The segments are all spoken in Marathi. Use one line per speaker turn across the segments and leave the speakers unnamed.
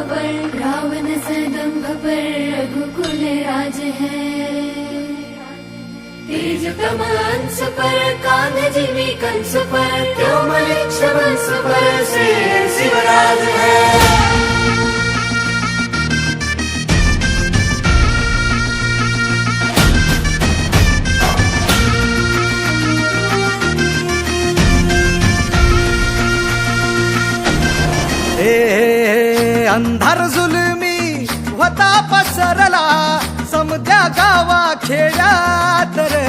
अम्ब पर रावण सदम्भ पर रघुकुल राज है। तेज कमान पर कान जिमी कंस पर क्यों मलिक्ष पर शिवराज है।
अंधार जुलमी होता पसरला. समद्या गावा खेड्यात रे.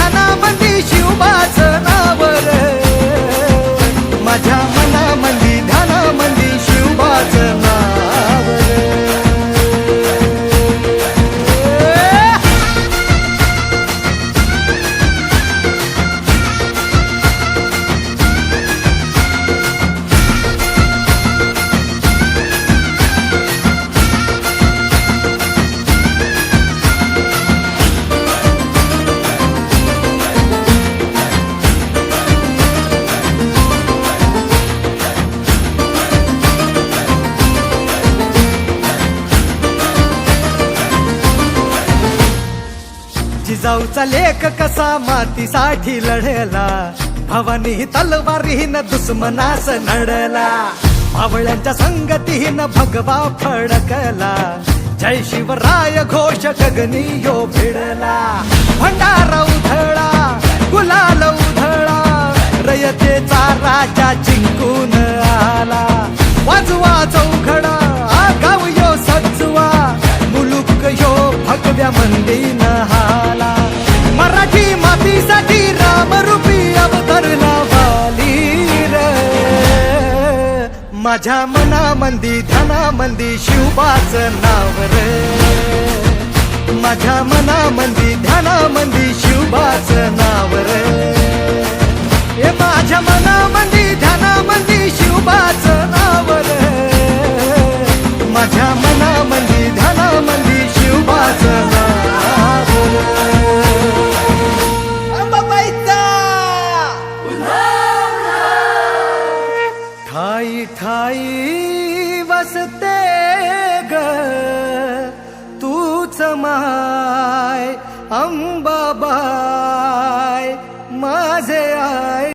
जिजाऊचा लेख कसा मातीसाठी लढला. भवानी तलवारीन दुश्मनास नडला. मावळ्यांच्या संगतीन भगवा फडकला. जय शिवराय घोष गगनी यो भिडला. भंडारा उधळा माझ्या मनामंदी ध्यानामंदी शिवबाच नाव रे. माझ्या मनामंदी ध्याना ठाई ठाई वसते ग तूच माय अंबाबाय माझे आय